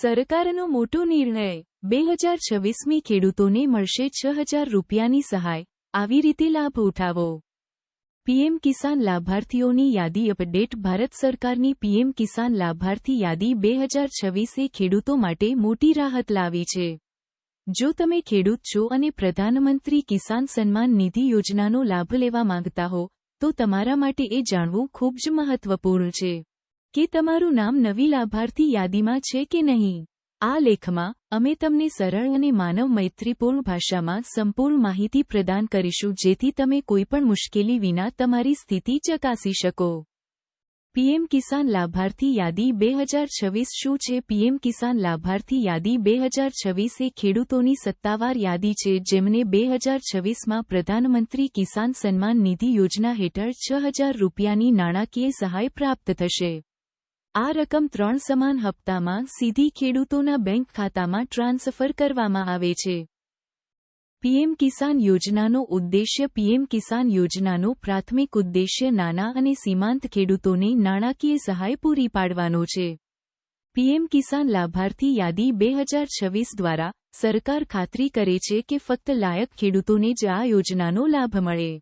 સરકારનો મોટો નિર્ણય બે હજાર છવ્વીસમી ખેડૂતોને મળશે છ હજાર રૂપિયાની સહાય. આવી રીતે લાભ ઉઠાવો. પીએમ કિસાન લાભાર્થીઓની યાદી અપડેટ. ભારત સરકારની પીએમ કિસાન લાભાર્થી યાદી બે હજાર છવ્વીસે ખેડૂતો માટે મોટી રાહત લાવી છે. જો તમે ખેડૂત છો અને પ્રધાનમંત્રી કિસાન સન્માન નિધિ યોજનાનો લાભ લેવા માંગતા હો, તો તમારા માટે એ જાણવું ખૂબ જ મહત્વપૂર્ણ છે. કે તમારું નામ નવી લાભાર્થી યાદીમાં છે કે નહીં? આ લેખમાં અમે તમને સરળ અને માનવ મૈત્રીપૂર્ણ ભાષામાં સંપૂર્ણ માહિતી પ્રદાન કરીશું જેથી તમે કોઈપણ મુશ્કેલી વિના તમારી સ્થિતિ ચકાસી શકો. પીએમ કિસાન લાભાર્થી યાદી બે હજાર છવ્વીસ શું છે? પીએમ કિસાન લાભાર્થી યાદી બે હજાર છવ્વીસ એ ખેડૂતોની સત્તાવાર યાદી છે જેમને બે હજાર છવ્વીસમાં પ્રધાનમંત્રી કિસાન સન્માન નિધિ યોજના હેઠળ છ હજાર રૂપિયાની નાણાકીય સહાય પ્રાપ્ત થશે. આ રકમ ત્રણ સમાન હપ્તામાં સીધી ખેડૂતોના બેંક ખાતામાં ટ્રાન્સફર કરવામાં આવે છે. પીએમ કિસાન યોજનાનો ઉદ્દેશ્ય પીએમ કિસાન યોજનાનો પ્રાથમિક ઉદ્દેશ્ય નાના અને સીમાંત ખેડૂતોને નાણાકીય સહાય પૂરી પાડવાનો છે. પીએમ કિસાન લાભાર્થી યાદી બે હજાર છવ્વીસ દ્વારા સરકાર ખાતરી કરે છે કે ફક્ત લાયક ખેડૂતોને જ આ યોજનાનો લાભ મળે.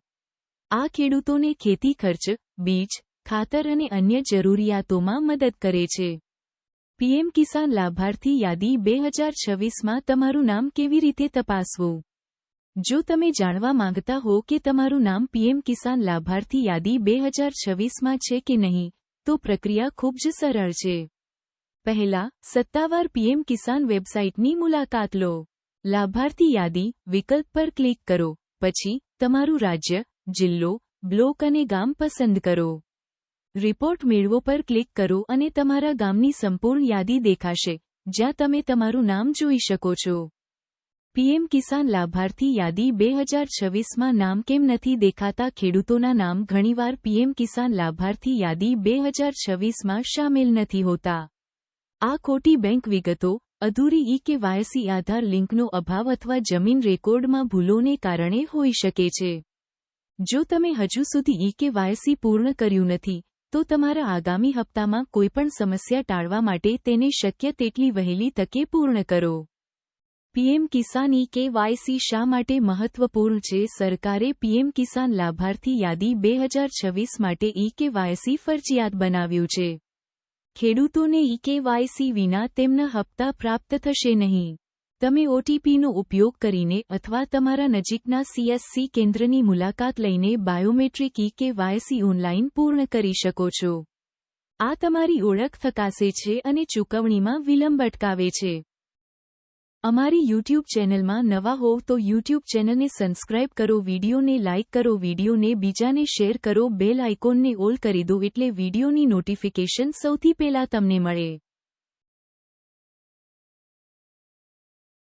આ ખેડૂતોને ખેતી ખર્ચ, બીજ ખાતર અને અન્ય જરૂરિયાતોમાં મદદ કરે છે. પીએમ કિસાન લાભાર્થી યાદી બે હજાર છવ્વીસમાં તમારું નામ કેવી રીતે તપાસવું? જો તમે જાણવા માંગતા હો કે તમારું નામ પીએમ કિસાન લાભાર્થી યાદી બે હજાર છવ્વીસમાં છે કે નહીં, તો પ્રક્રિયા ખૂબ જ સરળ છે. પહેલા, સત્તાવાર પીએમ કિસાન વેબસાઇટની મુલાકાત લો. લાભાર્થી યાદી વિકલ્પ પર ક્લિક કરો, પછી તમારું રાજ્ય, જિલ્લો, બ્લોક અને ગામ પસંદ કરો. રિપોર્ટ મેળવો પર ક્લિક કરો અને તમારા ગામની સંપૂર્ણ યાદી દેખાશે, જ્યાં તમે તમારું નામ જોઈ શકો છો. પીએમ કિસાન લાભાર્થી યાદી બે હજાર છવ્વીસમાં નામ કેમ નથી દેખાતા? ખેડૂતોના નામ ઘણીવાર પીએમ કિસાન લાભાર્થી યાદી બે હજાર છવ્વીસમાં શામેલ નથી હોતા. આ ખોટી બેંક વિગતો, અધૂરી ઈ કે વાયસી આધાર લિંકનો અભાવ અથવા જમીન રેકોર્ડમાં ભૂલોને કારણે હોઈ શકે છે. જો તમે હજુ સુધી ઈ કે વાયસી પૂર્ણ કર્યું નથી તો તમારા આગામી હપ્તામાં કોઈપણ સમસ્યા ટાળવા માટે તેને શક્ય તેટલી વહેલી તકે પૂર્ણ કરો. પીએમ કિસાન ઈ કેવાયસી શા માટે મહત્વપૂર્ણ છે? સરકારે પીએમ કિસાન લાભાર્થી યાદી બે હજાર છવ્વીસ માટે ઈ કેવાયસી ફરજિયાત બનાવ્યું છે. ખેડૂતોને ઈ કેવાયસી વિના તેમના હપ્તા પ્રાપ્ત થશે નહીં. તમે ઓટીપીનો ઉપયોગ કરીને અથવા તમારા નજીકના સીએસસી કેન્દ્રની મુલાકાત લઈને બાયોમેટ્રિક ઈ કેવાયસી ઓનલાઈન પૂર્ણ કરી શકો છો. આ તમારી ઓળખ થકાશે છે અને ચૂકવણીમાં વિલંબ અટકાવે છે. અમારી યુટ્યુબ ચેનલમાં નવા હોવ તો યુટ્યુબ ચેનલને સબસ્ક્રાઇબ કરો, વિડીયોને લાઇક કરો, વિડીયોને બીજાને શેર કરો, બેલ આઇકોનને ઓલ કરી દો એટલે વિડીયોની નોટિફિકેશન સૌથી પહેલા તમને મળે.